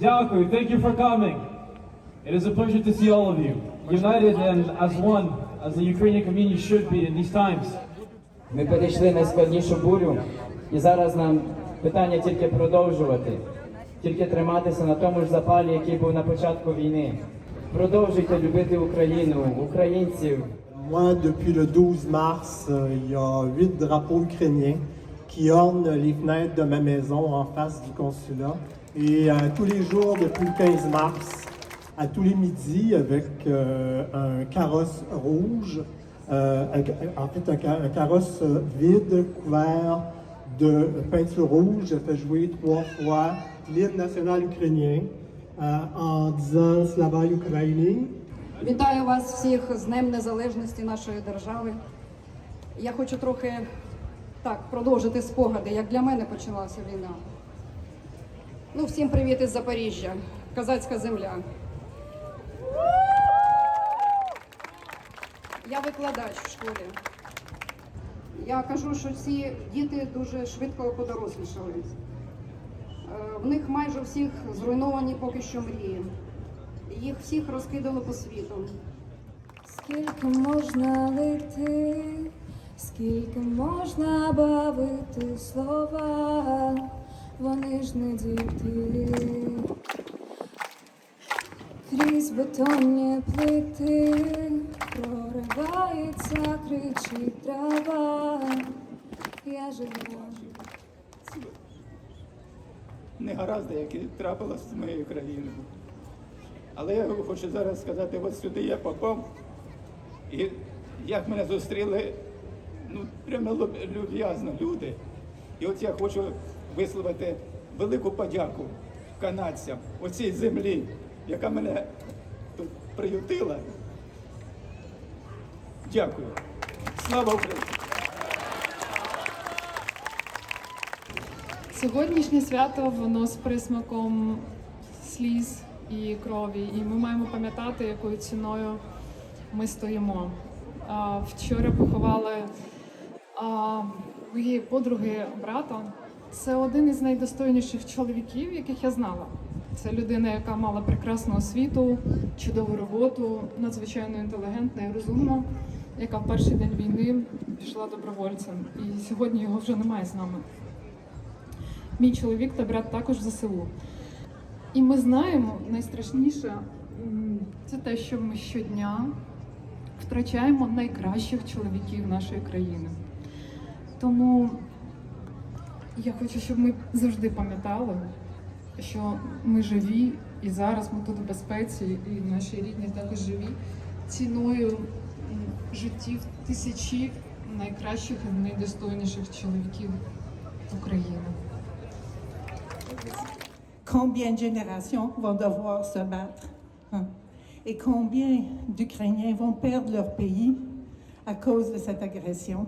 Дякую. Thank you for coming. It is a pleasure to see all of you, united and as one, as the Ukrainian community should be in these times. Ми перейшли найскладнішу бурю, і зараз нам питання тільки продовжувати, тільки триматися на тому ж запалі, який був на початку війни. Продовжуйте любити Україну, українців. Moi, depuis le 12 mars, euh, il y a huit drapeaux ukrainiens qui ornent les fenêtres de ma maison en face du consulat. Et euh, tous les jours, depuis le 15 mars, à tous les midis, avec euh, un carrosse rouge, euh, en fait un, un carrosse euh, vide couvert de peinture rouge, je fais jouer trois fois l'hymne national ukrainien euh, en disant Slava Ukraini. Вітаю вас всіх з Днем Незалежності нашої держави. Я хочу трохи так продовжити спогади, як для мене почалася війна. Ну, всім привіт із Запоріжжя, казацька земля. Я викладач в школі. Я кажу, що ці діти дуже швидко подорослішали. Е, В них майже всіх зруйновані поки що мрії. Їх всіх розкидало по світу. Скільки можна лити, скільки можна бавити слова, вони ж не діти. Крізь бетонні плити проривається, кричить трава. Я жива. негаразди, які трапилися з моєю країною. Але я хочу зараз сказати, от сюди я попав, і як мене зустріли, ну, прямо люб'язно люди. І от я хочу висловити велику подяку канадцям, оцій землі, яка мене тут приютила. Дякую. Слава Україні! Сьогоднішнє свято воно з присмаком сліз і крові, і ми маємо пам'ятати, якою ціною ми стоїмо. Вчора поховали моєї подруги брата. Це один із найдостойніших чоловіків, яких я знала. Це людина, яка мала прекрасну освіту, чудову роботу, надзвичайно інтелігентна і розумна, яка в перший день війни пішла добровольцем. І сьогодні його вже немає з нами. Мій чоловік та брат також в ЗСУ. І ми знаємо, найстрашніше це те, що ми щодня втрачаємо найкращих чоловіків нашої країни. Тому я хочу, щоб ми завжди пам'ятали, що ми живі, і зараз ми тут в безпеці, і наші рідні також живі ціною життів тисячі найкращих і найдостойніших чоловіків України. Combien de générations vont devoir se battre? Et combien d'Ukrainiens vont perdre leur pays à cause de cette agression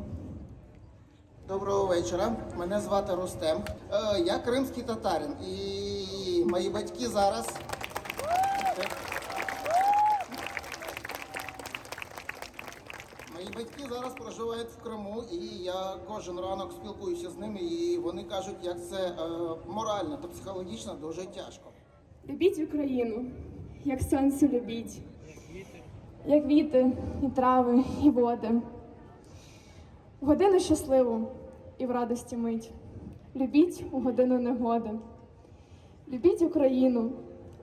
Доброго вечора. Мене звати Рустем. Е, Я кримський татарин. І мої батьки зараз. Мої батьки зараз проживають в Криму, і я кожен ранок спілкуюся з ними, і вони кажуть, як це е, морально та психологічно дуже тяжко. Любіть Україну, як сонце любіть, як віти, і трави, і води. В годину щасливу і в радості мить. Любіть у годину негоди. Любіть Україну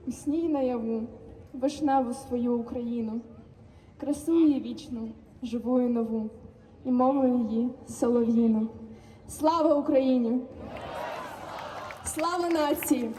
у сні й наяву, вишневу свою Україну, красу її вічну, живу і нову, і мову її солов'їну. Слава Україні! Слава нації!